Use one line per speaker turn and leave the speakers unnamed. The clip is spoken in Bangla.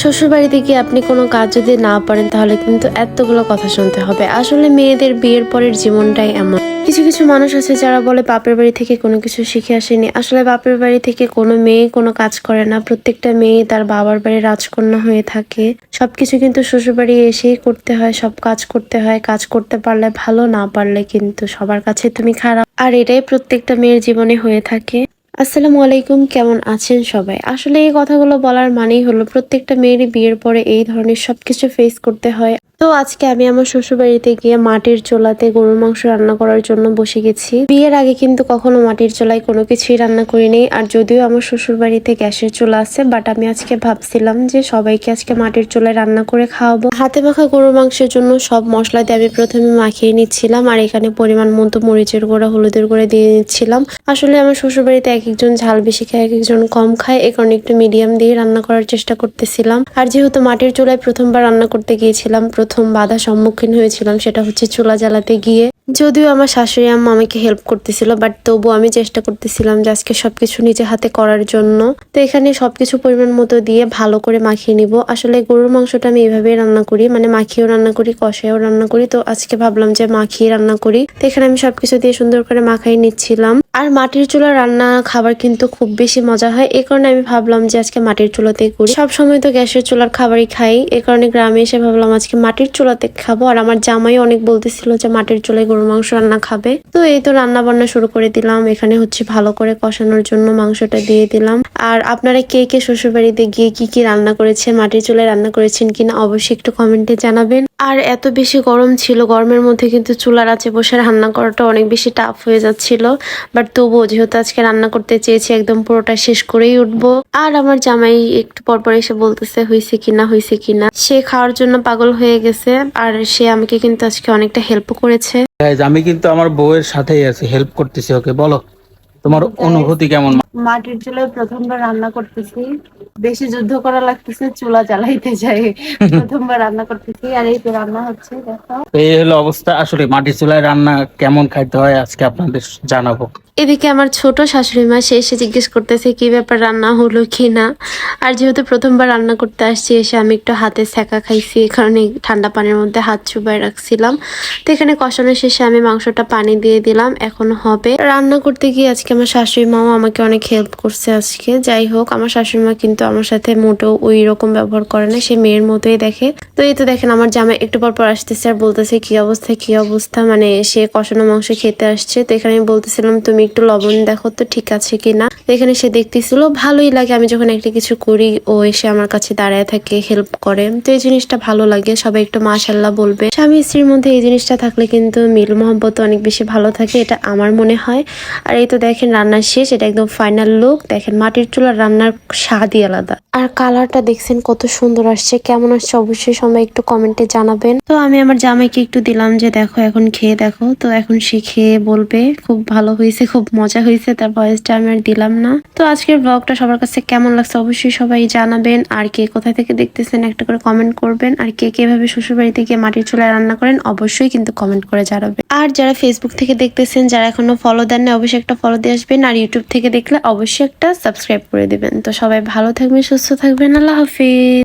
শ্বশুর বাড়িতে গিয়ে আপনি কোনো কাজ যদি না পারেন, তাহলে কিন্তু এতগুলো কথা শুনতে হবে। আসলে মেয়েদের বিয়ের পরের জীবনটাই এমন। কিছু কিছু মানুষ আছে যারা বলে বাপের বাড়ি থেকে কোনো কিছু শিখে আসেনি। আসলে বাপের বাড়ি থেকে কোনো মেয়ে কোনো কাজ করে না। প্রত্যেকটা মেয়ে তার বাবার বাড়ি রাজকন্যা হয়ে থাকে। সবকিছু কিন্তু শ্বশুর বাড়ি এসেই করতে হয়। সব কাজ করতে হয়। কাজ করতে পারলে ভালো, না পারলে কিন্তু সবার কাছে তুমি খারাপ। আর এটাই প্রত্যেকটা মেয়ের জীবনে হয়ে থাকে। আসসালামু আলাইকুম, কেমন আছেন সবাই? আসলে এই কথাগুলো বলার মানেই হলো প্রত্যেকটা মেয়েরই বিয়ের পরে এই ধরনের সবকিছু ফেস করতে হয়। তো আজকে আমি আমার শ্বশুর বাড়িতে গিয়ে মাটির চোলাতে গরুর মাংস রান্না করার জন্য বসে গেছি। বিয়ের আগে কিন্তু কখনো মাটির চোলায় কোনো কিছুই রান্না করিনি। আর যদিও আমার শ্বশুর বাড়িতে গ্যাসের চুলা আছে বাট আমি আজকে ভাবছিলাম যে সবাইকে আজকে মাটির চোলায় রান্না করে খাওয়াবো। হাতে মাখা গরুর মাংসের জন্য সব মশলা দিয়ে আমি প্রথমে মাখিয়ে নিচ্ছিলাম, আর এখানে পরিমাণ মতো মরিচের গুঁড়া, হলুদের গুঁড়া দিয়ে নিচ্ছিলাম। আসলে আমার শ্বশুর বাড়িতে এক একজন ঝাল বেশি খায় এক একজন কম খায়, এ কারণে একটু মিডিয়াম দিয়ে রান্না করার চেষ্টা করতেছিলাম। আর যেহেতু মাটির চোলায় প্রথমবার রান্না করতে গিয়েছিলাম প্রথম বাধা সম্মুখীন হয়েছিলাম সেটা হচ্ছে চুলা জ্বালাতে গিয়ে যদিও আমার শাশুড়ি আম্মা আমাকে হেল্প করতেছিল বাট তবু আমি চেষ্টা করতেছিলাম যে আজকে সবকিছু নিজে হাতে করার জন্য। তো এখানে সবকিছু পরিমাণ মতো দিয়ে ভালো করে মাখিয়ে নিব। আসলে গরুর মাংসটা আমি এভাবেই রান্না করি মানে মাখিয়েও রান্না করি, কষায়ও রান্না করি। তো আজকে ভাবলাম যে মাখিয়ে রান্না করি। তো এখানে আমি সবকিছু দিয়ে সুন্দর করে মাখাই নিচ্ছিলাম। আর মাটির চুলা রান্না খাবার কিন্তু খুব বেশি মজা হয় এই কারণে আমি ভাবলাম যে আজকে মাটির চুলাতেই করি। সব সময় তো গ্যাসের চুলার খাবারই খাই এই কারণে গ্রামে এসে ভাবলাম আজকে মাটির চুলাতে খাব। আর আমার জামাই অনেক বলতেছিল যে মাটির চুলায় গরুর মাংস রান্না খাবে। তো এই তো রান্না বান্না শুরু করে দিলাম। এখানে হচ্ছে ভালো করে কষানোর জন্য মাংসটা দিয়ে দিলাম। আর আপনারা কে কে শ্বশুর বাড়িতে গিয়ে কি কি রান্না করেছেন, মাটির চুলে রান্না করেছেন কিনা অবশ্যই একটু কমেন্টে জানাবেন। আর এত বেশি গরম ছিল, গরমের মধ্যে কিন্তু চুলার আছে বসে রান্না করাটা অনেক বেশি টাফ হয়ে যাচ্ছিল। বাট তবুও যেহেতু আজকে রান্না করতে চেয়েছি, একদম পুরোটা শেষ করেই উঠবো। আর আমার জামাই একটু পরপর এসে বলতেছে হয়েছে কিনা হয়েছে কিনা সে খাওয়ার জন্য পাগল হয়ে গেছে, আর সে আমাকে কিন্তু আজকে অনেকটা হেল্প করেছে।
আমি কিন্তু আমার বউয়ের সাথেই আছি হেল্প করতেছি, ওকে বলো। তোমার অনুভূতি কেমন?
মাটির চুলায় প্রথমবার রান্না করতেছি। বেশি যুদ্ধ করা লাগতেছে চুলা জ্বালাইতে যাই। প্রথমবার রান্না করতেছি আর এই তো রান্না হচ্ছে দেখো।
এই হলো অবস্থা। আসলে মাটির চুলায় রান্না কেমন খাইতে হয় আজকে আপনাদের জানাব।
এদিকে আমার ছোট শাশুড়ি মা, সে এসে জিজ্ঞেস করতেছে, কি ব্যাপার, রান্না হলো কি না? আর যেহেতু প্রথমবার রান্না করতে আসছি, এসে আমি একটু হাতে সেকা খাইছি কারণে ঠান্ডা পানির মধ্যে হাত চুবাই রাখছিলাম। তো এখানে কষানোর শেষে আমি মাংসটা পানি দিয়ে দিলাম, এখন হবে। রান্না করতে গিয়ে আজকে আমার শাশুড়ি মাও আমাকে অনেক হেল্প করছে আজকে। যাই হোক, আমার শাশুড়ি মা কিন্তু আমার সাথে মোটেও ওই রকম ব্যবহার করে না, সে মেয়ের মতোই দেখে। তো এই তো দেখেন, আমার জামাই একটু পর পর আসতেছে আর বলতেছে, কি অবস্থা কি অবস্থা? মানে সে কষানো মাংস খেতে আসছে। তো এখানে আমি বলতেছিলাম, তুমি একটু লবণ দেখো তো ঠিক আছে কিনা। এখানে সে দেখতেছিল, ভালোই লাগে। আমি যখন একটা কিছু করি, ও এসে আমার কাছে দাঁড়ায় থাকে হেল্প করে। তো এই জিনিসটা ভালো লাগে, সবাই একটু মাশাল্লাহ বলবে। স্বামী স্ত্রীর মধ্যে এই জিনিসটা থাকলে কিন্তু মিল মহব্বত অনেক বেশি ভালো থাকে, এটা আমার মনে হয়। আর এই তো দেখেন রান্নার শেষ, এটা একদম ফাইনাল লুক দেখেন মাটির চুলার রান্নার স্বাদই আলাদা। আর কালারটা দেখছেন কত সুন্দর আসছে, কেমন আসছে অবশ্যই সবাই একটু কমেন্টে জানাবেন। তো আমি আমার জামাইকে একটু দিলাম যে, দেখো এখন খেয়ে দেখো। তো এখন সে খেয়ে বলবে, খুব ভালো হয়েছে খুব মজা হয়েছে, তার ভয়েসটা আমি আর দিলাম না। তো আজকের ব্লগটা সবার কাছে কেমন লাগছে অবশ্যই সবাই জানাবেন। আর কে কোথা থেকে দেখতেছেন, একটা করে কমেন্ট করবেন। আর কে কীভাবে শ্বশুর বাড়িতে গিয়ে মাটির চুলায় রান্না করেন, অবশ্যই কিন্তু কমেন্ট করে জানাবেন। আর যারা ফেসবুক থেকে দেখতেছেন, যারা এখনও ফলো দেন না অবশ্যই একটা ফলো দিয়ে আসবেন। আর ইউটিউব থেকে দেখলে অবশ্যই একটা সাবস্ক্রাইব করে দিবেন। তো সবাই ভালো থাকবেন, সুস্থ থাকবেন। আল্লাহ হাফিজ।